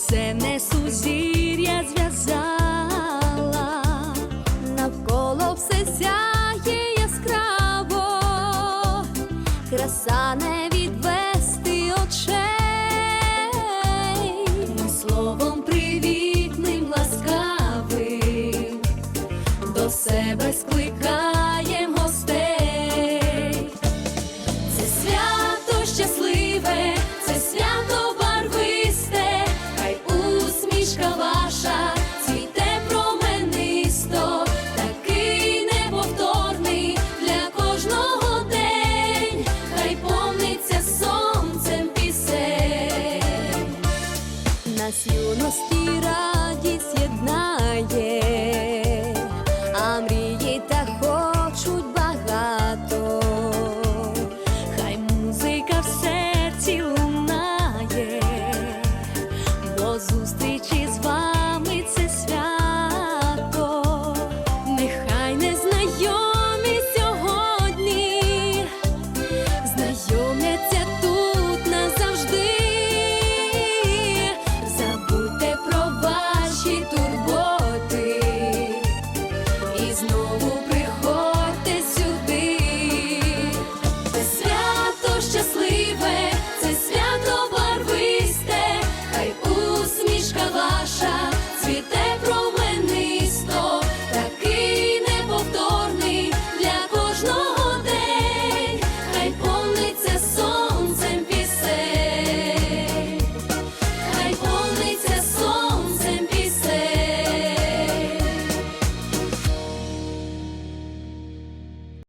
пісенне сузір'я зв'язала, навколо все сяє яскраво, краса не відвести очей, словом привітним, ласкавим до себе скликаємо. Єдності радість єднає.